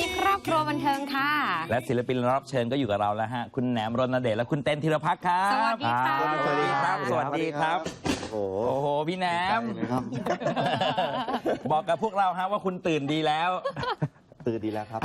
ดีครอบครัวบันเทิงค่ะ และศิลปินรับเชิญก็อยู่กับเราแล้วฮะ คุณแหนมรณเดชและคุณเต้นธีรพักษ์ครับสวัสดีค่ะ สวัสดีครับ สวัสดีครับ โอ้โหโอ้โห พี่แหนม ครับ บอกกับพวกเราฮะว่าคุณตื่นดีแล้ว ตื่นดีแล้วครับ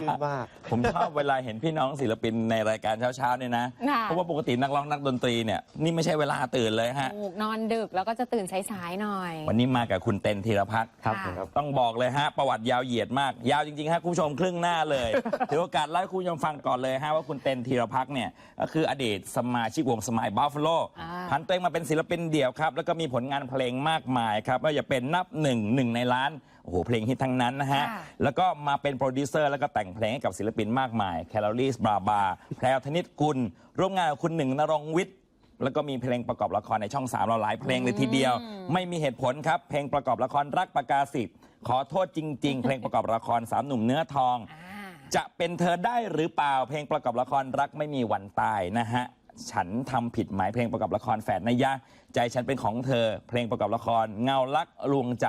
ชื่นมาก ผมชอบเวลาเห็นพี่น้องศิลปินในรายการเช้าๆเนี่ยนะ ค่ะ เพราะว่าปกตินักร้องนักดนตรีเนี่ยนี่ไม่ใช่เวลาตื่นเลยฮะ ถูกนอนดึกแล้วก็จะตื่นสายๆหน่อย วันนี้มากับคุณเต้นธีรพักษ์ครับครับต้องบอกเลยฮะ ประวัติยาวเหยียดมาก ยาวจริงๆฮะคุณผู้ชมครึ่งหน้าเลย ถือโอกาสเล่าให้คุณผู้ชมฟังก่อนเลยฮะ ว่าคุณเต้นธีรพักษ์เนี่ยก็คืออดีตสมาชิกวงสมัยบัฟฟาโลอ่าผันตัวเองมาเป็นศิลปินเดี่ยวครับ แล้วก็มีผลงานเพลงมากมายครับไม่ว่าจะเป็นนับหนึ่งหนึ่งในล้าน โอ้โหเพลงฮิตทั้งนั้นนะฮะ ค่ะแล้วก็มาเป็นโปรดิวเซอร์แล้วก็แต่งเพลงให้กับศิลปินมากมายแคลอรี่บราบาแพรวธนิตกุล ร่วมงานกับคุณหนึ่งนรงค์วิทย์ แล้วก็มีเพลงประกอบละครในช่องสามเราหลายเพลงเลยทีเดียว ไม่มีเหตุผลครับ เพลงประกอบละครรักประกาศิษย์ขอโทษจริง ๆ เพลงประกอบละครสามหนุ่มเนื้อทอง อ่า จะเป็นเธอได้หรือเปล่าเพลงประกอบละครรักไม่มีวันตายนะฮะ ฉันทำผิดไหมเพลงประกอบละครแฝดนยะ ใจฉันเป็นของเธอ เพลงประกอบละคร เงาลักลวงใจ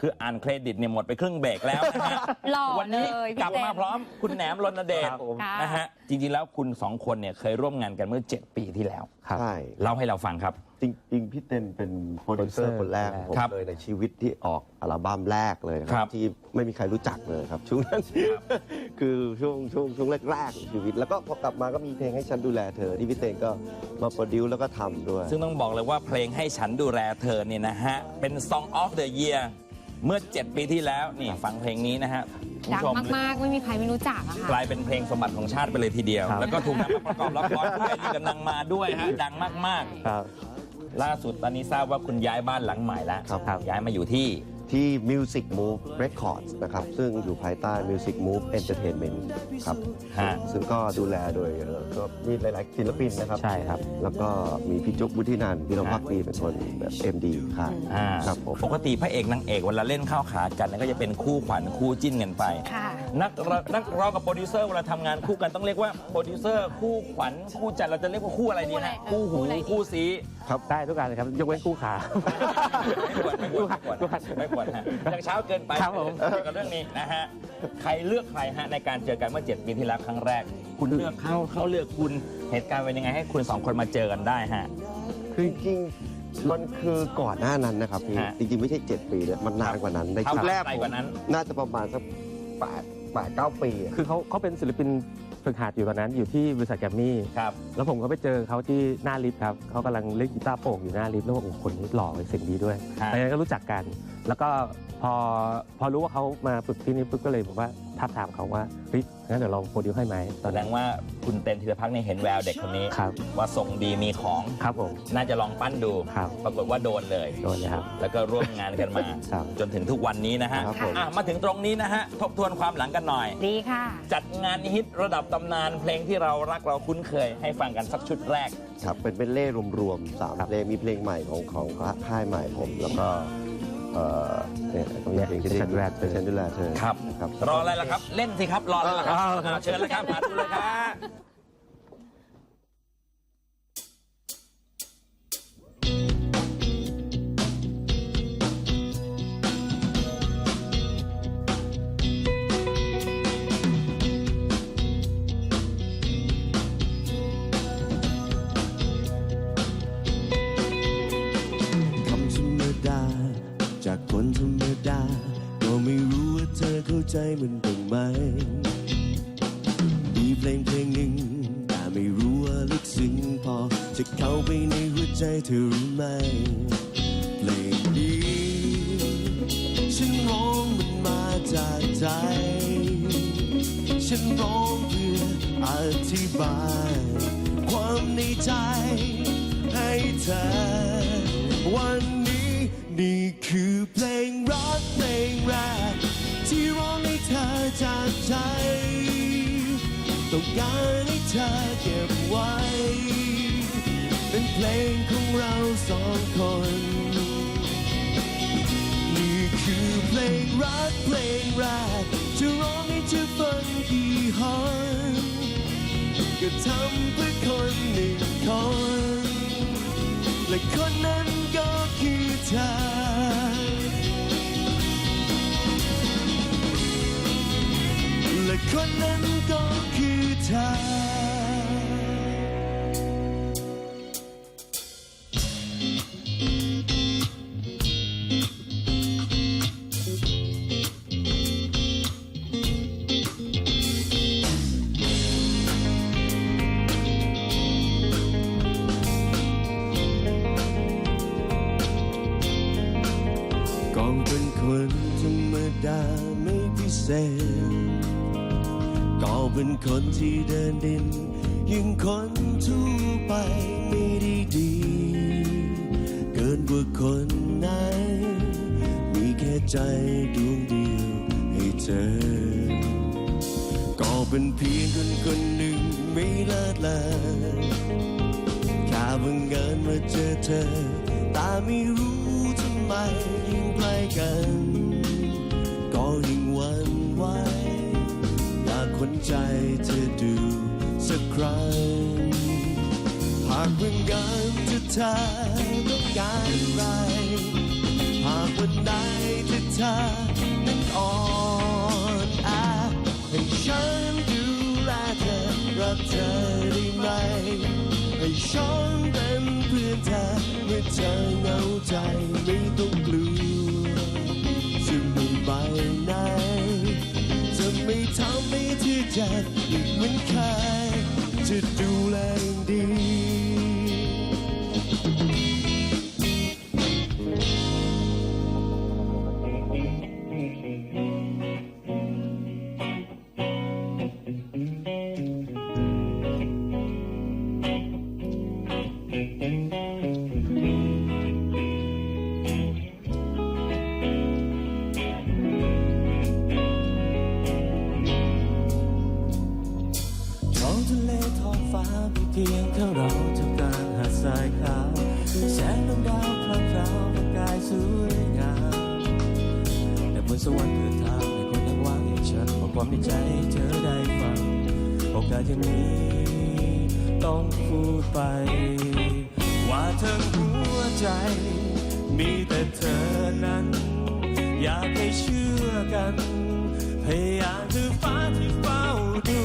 คืออ่านเครดิตเนี่ยหมดไปครึ่งเบรกแล้วนะฮะหล่อวันนี้เลยพี่กลับมาเต้น พร้อมคุณแหนมรณเดชครับผมค่ะนะฮะจริงๆแล้วคุณสองคนเนี่ยเคยร่วมงานกันเมื่อ 7 ปีที่แล้ว ใช่เล่าให้เราฟังครับ จริงๆพี่เต้นเป็นโปรดิวเซอร์คนแรกของผมครับเลยในชีวิตที่ออกอัลบั้มแรกเลยคครัรับบ ที่ไม่มีใครรู้จักเลยครับช่วงนั้น คือช่วงช่วงช่วงแรกๆของชีวิต แล้วก็พอกลับมาก็มีเพลงให้ฉันดูแลเธอที่พี่เต้นก็มาโปรดิวแล้วก็ทำด้วย ซึ่งต้องบอกเลยว่าเพลงให้ฉันดูแลเธอเนี่ยนะฮะ เป็น Song of the Year เมื่อ 7 ปีที่แล้วนี่ฟังเพลงนี้นะฮะคุณดังผู้ชมมาก ๆ ไม่มีใครไม่รู้จักอะกค่ะ ลายเป็นเพลงสมบัติของชาติไปเลยทีเดียวแล้วก็ถูกนำมาประกอบละครด้วยนี่กำลังมาด้วยฮะดังมากครับ ๆ ล่าสุดตอนนี้ทราบว่าคุณย้ายบ้านหลังใหม่แล้วครับ ย้ายมาอยู่ที่ ที่ Music Move Records นะครับ ซึ่งอยู่ภายใต้ Music Move Entertainment ครับ ฮะ ซึ่งก็ดูแลโดยเอ่อก็มีหลายๆศิลปินนะครับ ใช่ครับ แล้วก็มีพี่จุ๊บวุฒินันท์พี่นงพักดีเป็นคนแบบ MD ค่ะอ่าครับผม ปกติพระเอกนางเอกเวลาเล่นเข้าขากันเนี่ยก็จะเป็นคู่ขวัญคู่จิ้นกันไป ค่ะ นักร้องนักร้องกับโปรดิวเซอร์เวลาทำงานคู่กันต้องเรียกว่าโปรดิวเซอร์คู่ขวัญคู่จัดเราจะเรียกว่าคู่อะไรดีนะคู่คู่อะไรหูเออคู่ซีได้ทุกการเลยครับ ยกเว้นคู่ขา ไม่ควรไม่ควรไม่ควรไม่ควรฮะยังเช้าเกินไปครับผมเกี่ยวกับเรื่องนี้นะฮะใครเลือกใครฮะในการเจอกันเมื่อ 7 ปีที่แล้วครั้งแรก คุณเลือกเขาเขาเลือกคุณเหตุการณ์เป็นยังไงให้คุณสองคนมาเจอกันได้ฮะ คือจริงๆมันคือก่อนหน้านั้นนะครับพี่ฮะจริงๆไม่ใช่ 7 ปีเลยมันนานกว่านั้นในครับชุดแรกไกลผกมว่านั้น น่าจะประมาณสักแปดแปดเก้าปีอะ คือเขาเขาเป็นศิลปินฝึกหัดอยู่ตอนนั้นอยู่ที่บริษัทแกรมมี่ ครับ แล้วผมก็ไปเจอเขาที่หน้าลิฟต์ครับเขากำลังเล่นกีตาร์โปร่งอยู่หน้าลิฟต์แล้วว่าโอ้โหคนนี้หล่อเลยเสียงดีด้วยฮะ แล้วก็รู้จักกัน แล้วก็พอพอรู้ว่าเขามาฝึกที่นี่ปุ๊บก็เลยบอกว่าทับถามเขาว่าเฮ้ยงั้นเดี๋ยวเราโปรดิวให้ไหมตแสอนดนั้งนว่าคุณเต้นธีรพักษ์เนี่ยเห็นแววเด็กคนนี้ ครับว่าทรงดีมีของ ครับผมน่าจะลองปั้นดู ครับปรากฏว่าโดนเลย โดนเลยครับแล้วก็ร่วมงานกันมา ครับ จนถึงทุกวันนี้นะฮะครับผม อะมาถึงตรงนี้นะฮะ ทบทวนความหลังกันหน่อย ดีค่ะ จัดงานฮิตระดับตำนานเพลงที่เรารักเราคุ้นเคย ให้ฟังกันสักชุดแรก ครับเป็นเป็นเล่รวมๆสามเพลงมีเพลงใหม่ของของค่ายใหม่ผม แล้วก็ เอ่อเนี่ยก็มีเพลงที่ฉันดูแลเธอฉันดูแลเธอครับครับ รออะไรล่ะครับ เล่นสิครับ รออะไรล่ะครับเอาครับเอาเชิญเลยครับมาดูเลยครับ มันบ้างไหม มีเพลงเพลงหนึ่งแต่ไม่รู้ว่าลึกซึ้งพอ จะเข้าไปในหัวใจเธอหรือไม่เพลงนี้ฉันร้องมันมาจากใจ ฉันร้องเพื่ออธิบาย ความในใจให้เธอ วันนี้นี่คือเพลงรักเพลงแรก ที่ร้องให้เธอจากใจ ต้องการให้เธอเก็บไว้ เป็นเพลงของเราสองคน นี่คือเพลงรักเพลงแรกจะร้องให้เธอฟังกี่หนก็ทำเพื่อคนหนึ่งคน และคนนั้นก็คือเธอ คนนั้นก็คือเธอ ที่เดินดิน ยิ่งคนทั่วไปไม่ได้ดี เกินกว่าคนไหน มีแค่ใจดวงเดียวให้เธอ ก็เป็นเพียงคนคนหนึ่งไม่เลิศเลอแค่บังเอิญมาเจอเธอต่ไม่รู้ทำไมยิ่งใกล้กัน ก็ยิ่งหวันไหว อยากคนใจเธอดูสักครั้ง หากเป็นงานที่เธอต้องการอะไร หากวันไหนที่เธอนั้นอ่อนแอให้ฉันดูแลเธอรักเธอได้ไหม ให้ฉันเป็นเพื่อนเธอเมื่อเธอเหงาใจไม่ต้องกลัวจะไม่ไปไหน ทำให้เธอเจ็บอีกเหมือนเคยจะดูแลดี ในใจเธอได้ฟัง โอกาสอย่างนี้ ต้องพูดไป ว่าเธอหัวใจ มีแต่เธอนั้น อยากให้เชื่อกัน พยายามคือฟ้าที่เฝ้าดู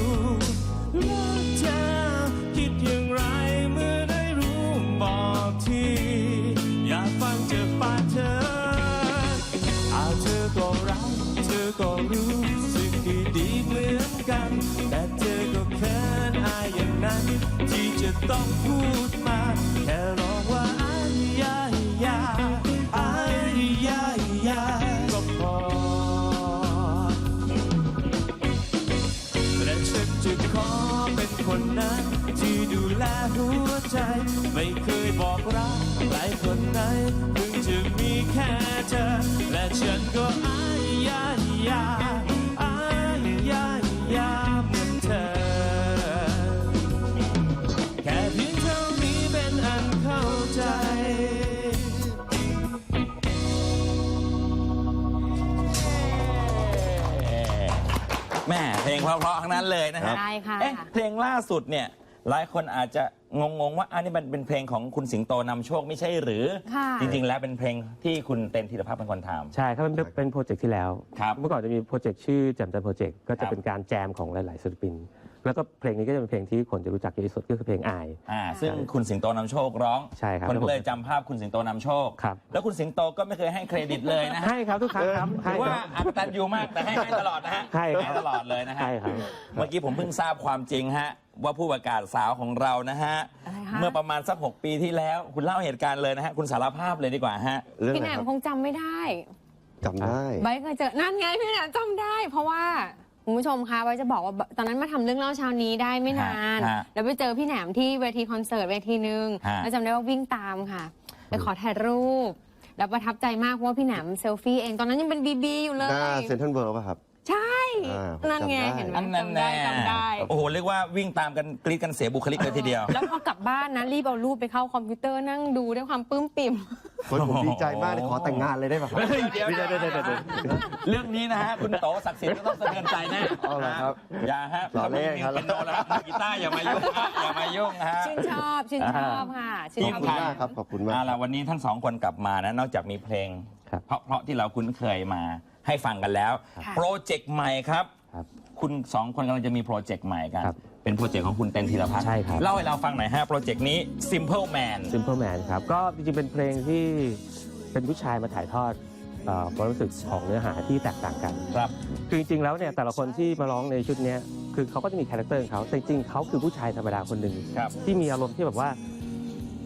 ต้องพูดมาแค่ร้องว่าอายาอยาอายาอยาก็พอและฉันจะขอเป็นคนนั้น ที่ดูแลหัวใจ ไม่เคยบอกรักใครคนไหนเพิ่งจะมีแค่เธอ และฉันก็อายายา เพลงเพราะๆทั้งนั้นเลยนะฮะได้ค่ะ เอ๊ะเพลงล่าสุดเนี่ยหลายคนอาจจะงงๆว่าอันนี้มันเป็นเพลงของคุณสิงโตนำโชคไม่ใช่หรือ ค่ะ จริงๆ แล้วเป็นเพลงที่คุณเต็นธีรภาพเป็นคนทำใช่ครับมันเป็นเป็นโปรเจกต์ที่แล้ว ครับเมื่อก่อนจะมีโปรเจกต์ชื่อแจมจันโปรเจกต์ก็ครัจะบเป็นการแจมของหลาย ๆศิลปิน แล้วก็เพลงนี้ก็จะเป็นเพลงที่คนจะรู้จักเยอะที่สุดก็คือเพลงอาย อ่าซึ่งคุณสิงโตนำโชคร้องใช่ครับคนก็เลยจำภาพคุณสิงโตนำโชค ครับ แล้วคุณสิงโตก็ไม่เคยให้เครดิตเลยนะฮะให้ครับทุกครั้งครับถืให้อว่าครับ อักตันอยู่มากแต่ให้ให้ตลอดนะฮะให้ครับตลอดเลยนะฮะให้ครับ เมื่อกี้ผมเพิ่งทราบความจริงฮะว่าผู้ประกาศสาวของเรานะฮะอะไรคะ เมื่อประมาณสัก6ปีที่แล้ว คุณเล่าเหตุการณ์เลยนะฮะคุณสารภาพเลยดีกว่าฮะ เรื่องพี่อะแหไรนคมรับคงจำไม่ได้จำได้ไบร์ทเคยเจอนั่นไงพี่แหนมจำได้ เพราะว่า คุณผู้ชมคะไว้จะบอกว่าตอนนั้นมาทำเรื่องเล่าเช้านี้ได้ไม่นานฮะฮะแล้วไปเจอพี่แหนมที่เวทีคอนเสิร์ตเวทีหนึ่งฮะแล้วจำได้ว่าวิ่งตามค่ะไปขอถ่ายรูป แล้วประทับใจมากเพราะว่าพี่แหนมเซลฟี่เองตอนนั้นยังเป็นบีบีอยู่เลหน้ายเซนทรัลเวิร์ป่ะครับ ใช่อ่าผมนั่นไงจำได้ เห็นไหมอันนั้นจำได้แน่จำได้ โอ้โห เรียกว่าวิ่งตามกันกรีดกันเสียบุคลิกเลยทีเดียว แล้วพอกลับบ้านนะรีบเอารูปไปเข้าคอมพิวเตอร์นั่งดูด้วยความปลื้มปิ่มคนผมดีใจมากเลยขอแต่งงานเลยได้ป่ะครับเดี๋ยว เดี๋ยวเดี๋ยวเดี๋ยวเดี๋ยว เรื่องนี้นะฮะ คุณโตศักดิ์สิทธิ์ก็ต้องสะเทือนใจแน่เอาเหรอครับอย่าฮะล้อเล่นครับ เป็นโนแล้วมือกีตาร์อย่ามายุ่งฮะอย่ามายุ่งฮะ ชื่นชอบชื่นชอบค่ะชื่นขชอบอบคุณมากครับขอบคุณมาก เอาล่ะวันนี้ทั้งสองคนกลับมานะนอกจากมีเพลง ครับ เพราะเพราะที่เราคุ้นเคยมา ให้ฟังกันแล้วค่ะโปรเจกต์ใหม่ครับ ครับคุณสองคนกำลังจะมีโปรเจกต์ใหม่กัน ครับเป็นโปรเจกต์ของคุณเต็นธีรพัฒน์ใช่ครับ เล่าให้เราฟังหน่อยฮะโปรเจกต์นี้ Simple Man Simple Man ครับ ก็จริงๆ เป็นเพลงที่เป็นผู้ชายมาถ่ายทอดเอ่อความรู้สึกของเนื้อหาที่แตกต่างกัน ครับ คือจริงๆ แล้วเนี่ยแต่ละคนที่มาร้องในชุดเนี้ยคือเขาก็จะมีคาแรคเตอร์ของเขาแต่จริงๆเขาคือผู้ชายธรรมดาคนหนึ่งครับ ที่มีอารมณ์ที่แบบว่า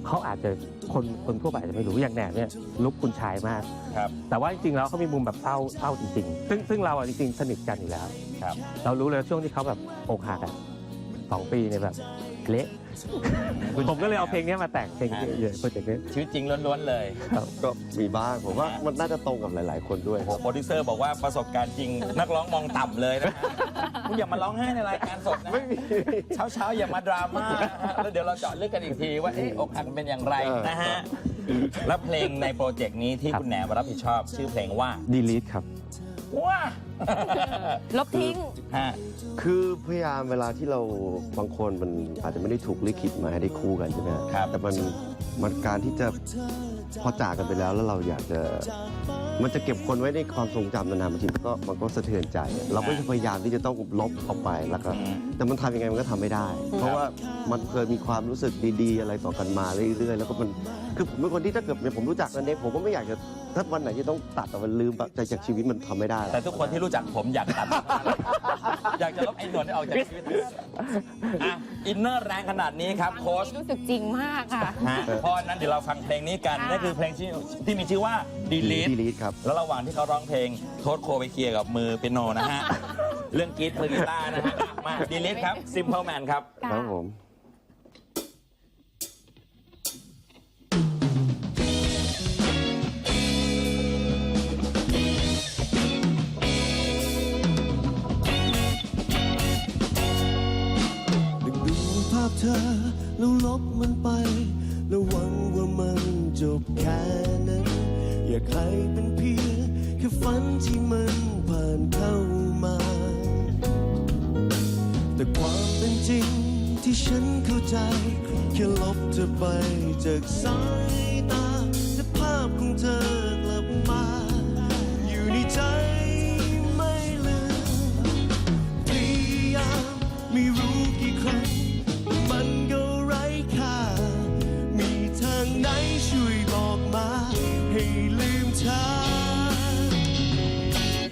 เขาอาจจะคนคนทั่วไปอาจจะไม่รู้อย่างแหนบเนี่ยลุกคุณชายมาก ครับ แต่ว่าจริงๆแล้วเขามีมุมแบบเศร้าเศร้าจริงๆ ซึ่งซึ่งเราอะจริงๆ สนิทกันอยู่แล้ว ครับ เรารู้เลยช่วงที่เขาแบบอกหักอะสองปีเนี่ยแบบเละ ผมก็เลยเอาเพลงเนี้ยมาแต่งเพลงนี้เยอะโปรเจกต์นี้ ชีวิตจริงล้วนๆเลยก็มีบ้างผมว่ามันน่าจะตรงกับหลาย ๆ คนด้วยโอ้โหโปรดิวเซอร์บอกว่าประสบการณ์จริง นักร้องมองต่ำเลยนะฮะคุณอย่ามาร้องไห้ในรายการสดนะไม่มีเช้าเช้าๆอย่ามาดราม่านะฮะแล้วเดี๋ยวเราเจาะลึกกันอีกทีว่าเอ๊ะอกหักเป็นอย่างไรเออนะฮะแล้วเพลงในโปรเจกต์นี้ที่คุณแหนมรับผิดชอบ ชื่อเพลงว่าดีลีทครับ ว้าลบทิ้ง ฮะ คือพยายามเวลาที่เราบางคนมันอาจจะไม่ได้ถูกลิขิตมาให้ได้คู่กันใช่ไหมฮะครับ แต่มันมันการที่จะพอจากกันไปแล้วแล้วเราอยากจะ มันจะเก็บคนไว้ในความทรงจำนานๆบางทีมันก็มันก็สะเทือนใจ เราก็จะพยายามที่จะต้องลบออกไปแล้วก็อืมแต่มันทำยังไงมันก็ทำไม่ได้ เพราะว่ามันเคยมีความรู้สึกดีๆ อะไรต่อกันมาเรื่อยๆ แล้วก็มันคือผมเป็นคนที่ถ้าเกิดผมรู้จักกันเองผมก็ไม่อยากจะถ้าวันไหนที่ต้องตัดออกมันลืมไปจากชีวิตมันทำไม่ได้หรอกแต่ทุกคนที่รู้จักผมอยากตัด อยากจะลบไอ้หนวดให้ออกจากชีวิตอะอินเนอร์แรงขนาดนี้ครับโค้ช รู้สึกจริงมากค่ะ ฮะเพราะฉะนั้นเดี๋ยวเราฟังเพลงนี้กันค่ะ นั่นคือเพลงที่ที่มีชื่อว่า Delete ดีลีทครับ แล้วระหว่างที่เขาร้องเพลงโทษโคไปเคลียร์กับมือเปียโนนะฮะ เรื่องกรีดมือกีตาร์นะฮะอะมา Delete ครับ Simple Man ครับครับผมนึกดูภาพเธอ แล้วลบมันไปแล้วหวังว่ามันจบแค่นั้น อยากให้เป็นเพียงแค่ฝันที่มันผ่านเข้ามา แต่ความเป็นจริงที่ฉันเข้าใจ แค่ลบเธอไปจากสายตาแต่ภาพของเธอกลับมา อยู่ในใจไม่ลืมพยายามไม่รู้กี่ครั้งมันก็ไร้ค่ามีทางไหนช่วย ให้ลืมเธอ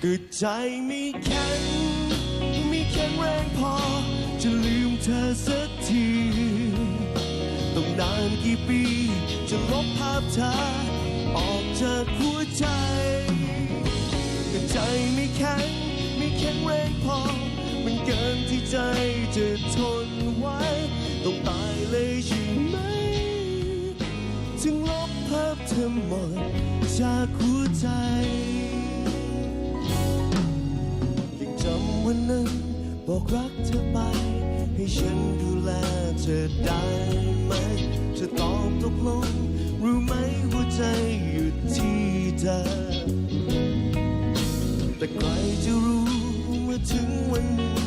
ก็ใจไม่แข็งไม่แข็งแรงพอ จะลืมเธอสักทีต้องนานกี่ปี จะลบภาพเธอออกจากหัวใจแต่ใจไม่แข็งไม่แข็งแรงพอ มันเกินที่ใจจะทนไว้ ต้องตายเลยใช่ไหม อหมดจากหัวใจยังจำวันนั้นบอกรักเธอไป ให้ฉันดูแลเธอได้ไหมเธอตอบตกลงรู้ไหมหัวใจอยู่ที่เธอแต่ใครจะรู้เมื่อถึงวันนึ่ง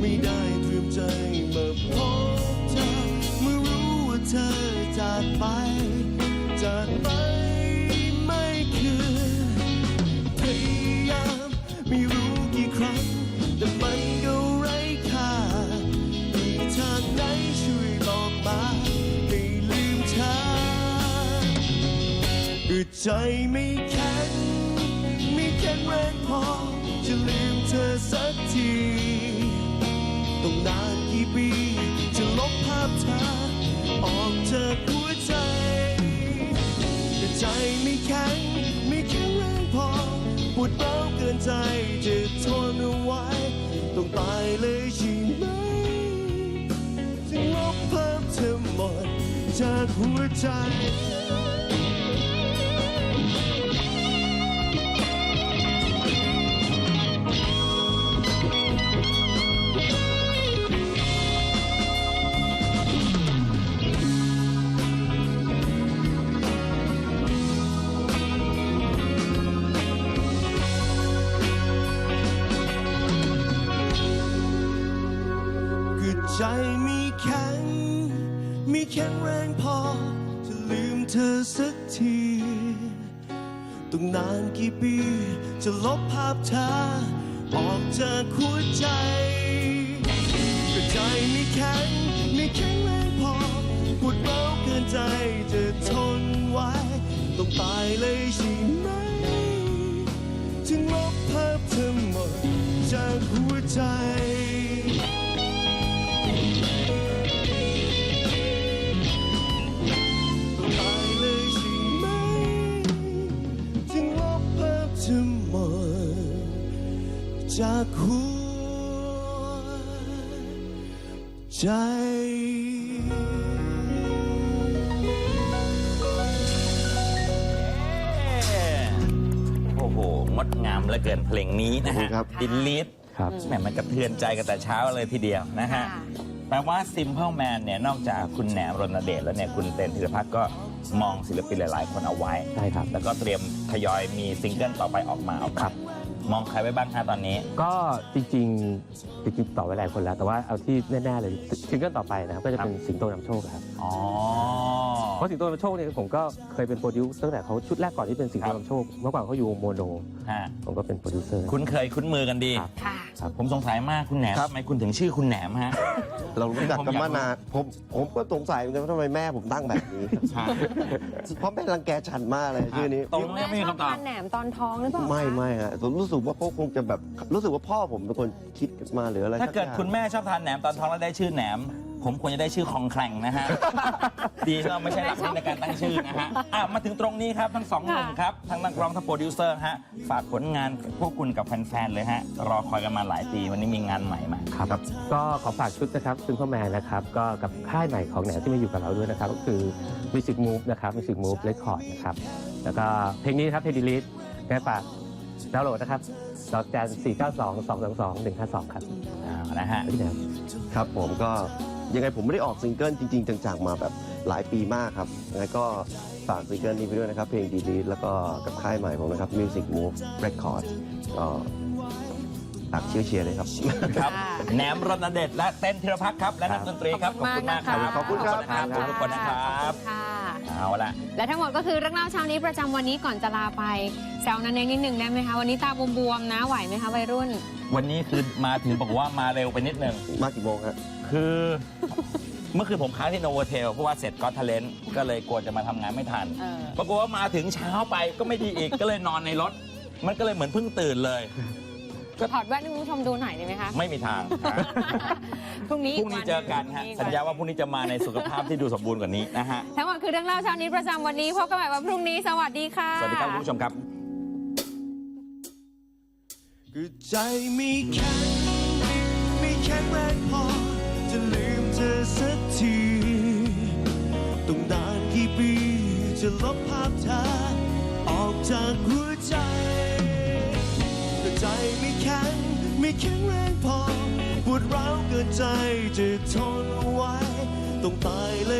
ไม่ได้เตรียมใจมาพบเธอเมื่อรู้ว่าเธอจากไป ใจไม่แข็งไม่แข็งแรงพอ จะลืมเธอสักทีต้องนานกี่ปี จะลบภาพเธอ ออกจากหัวใจแต่ใจไม่แข็งไม่แข็งแรงพอปวดร้าวเกินใจจะทนเอาไว้ ต้องตายเลยใช่ไหมจึงลบภาพเธอหมดจากหัวใจ ต้องนานกี่ปี จะลบภาพเธอออกจากหัวใจ ก็ใจไม่แข็งไม่แข็งแรงพอปวดร้าเกินใจจะทนไว้ ต้องตายเลยใช่ไหมจึงลบภาพเธอหมดจากหัวใจ จากหัวใจโอ้โห งดงามเหลือเกินเพลงนี้นะฮะครับ ดินลิทครับแหมมันกระเทือนใจกันแต่เช้าเลยทีเดียวนะฮะค่ะแปลว่า Simple Man เนี่ย นอกจากคุณแหนมรณเดชแล้วเนี่ย คุณเต้นธีรพัฒน์ก็มองศิลปินหลาย ๆ คนเอาไว้ ใช่ครับ แล้วก็เตรียมทยอยมีซิงเกิลต่อไปออกมาเอาครับ มองใครไว้บ้างฮะตอนนี้ ก็จริงๆจริงๆต่อไว้หลายคนแล้ว แต่ว่าเอาที่แน่ๆเลยซิงเกิลต่อไปนะครับก็จะเป็นสิงโตนำโชคครับ อ๋อ เพราะสิงโตนำโชคเนี่ยผมก็เคยเป็นโปรดิวตั้งแต่เขาชุดแรกก่อนที่เป็นสิงโตนำโชคเมื่อก่อนเขาอยู่วงโมโน ฮะผมก็เป็นโปรดิวเซอร์ คุ้นเคยคุ้นมือกันดี ครับ ค่ะ ผมสงสัยมากคุณแหนมครับ ทำไมคุณถึงชื่อคุณแหนมฮะ เรารู้จักกันมานานผมผมก็สงสัยเหมือนกันว่าทำไมแม่ผมตั้งแบบนี้ เพราะแม่รังแกฉันมากเลยชื่อนี้ ตรง แม่ไม่มีชอบคำตอบ ทานแหนมตอนท้องหรือเปล่าคะไม่ไม่ฮะผมรู้สึกว่าพ่อคงจะแบบรู้สึกว่าพ่อผมเป็นคนคิดมาหรืออะไรถ้าเกิดสัอย่งคุณแม่ชอบทานแหนมตอนท้องแล้วได้ชื่อแหนม ผมควรจะได้ชื่อคองแคลงนะฮะ ดีที่เราไม่ใช่หลักวิในการตั้งชื่อนะฮะอะมาถึงตรงนี้ครับทั้งสองหนุ่มครับทั้งนักร้องทั้งโปรดิวเซอร์ฮะฝากผลงานพวกคุณกับแฟนๆเลยฮะรอคอยกันมาหลายปีวันนี้มีงานใหม่มาครับ ก็ขอฝากชุดนะครับซึ่งพ่อแมนนะครับก็กับค่ายใหม่ของแหนมที่มาอยู่กับเราด้วยนะครับก็คือ Music Move นะครับ Music Move Record นะครับแล้วก็เพลงนี้นะครับเพลงดีลิทแค่ฝากดาวน์โหลดนะครับดอกจัน4 9 2 2 2 2 1 5 2 ครับอ่านะฮะ พี่แหนมครับผมก็ ยังไงผมไม่ได้ออกซิงเกิลจริง ๆ จังๆมาแบบหลายปีมากครับยังไงก็ฝากซิงเกิลนี้ไปด้วยนะครับ เพลงดีๆแล้วก็กับค่ายใหม่ผมนะครับ Music Move Record ก็ฝากเชียร์เชียร์เลยครับ ครับค่ะแหนมรณเดชและเต้นธีรพัฒน์ครับ และนักดนตรีครับ ขอบคุณมากนะคะขอบคุณครับ ขอบคุณทุกคนนะครับค่ะ เอาละและทั้งหมดก็คือเรื่องเล่าเช้านี้ประจำวันนี้ก่อนจะลาไปแซวนันเองนิดหนึ่งได้ไหมคะวันนี้ตาบวมๆนะไหวไหมคะวัยรุ่น วันนี้คือมาถึงบอกว่ามาเร็วไปนิดนึง มากี่โมงฮะคือ เมื่อคืนผมค้างที่โนโวเทลเพราะว่าเสร็จก็ทเลนก็เลยกลัวจะมาทำงานไม่ทัน เออ ปรากฏว่ามาถึงเช้าไปก็ไม่ดีอีก ก็เลยนอนในรถ มันก็เลยเหมือนเพิ่งตื่นเลย ถอดแว่นให้คุณผู้ชมดูหน่อยได้ไหมคะ ไม่มีทางพรุ่งนี้พรุ่งนี้เจอกันฮะพรุ่งสัญญาว่าพรุ่งนี้จะมาในสุขภาพที่ดูสมบูรณ์กว่านี้นะฮะ ทั้งหมดคือเรื่องเล่าเช้านี้ประจำวันนี้พบกันใหม่วันพรุ่งนี้ สวัสดีค่ะ สวัสดีครับคุณผู้ชมครับก็ใจไม่แข็งไม่แข็งแรงพอ จะลืมเธอสักทีต้องนานกี่ปี จะลบภาพเธอออกจากหัวใจก็ใจ ไม่แข็งไม่แข็งแรงพอปวดร้าวเกินใจจะทนไว้ต้องตายเลย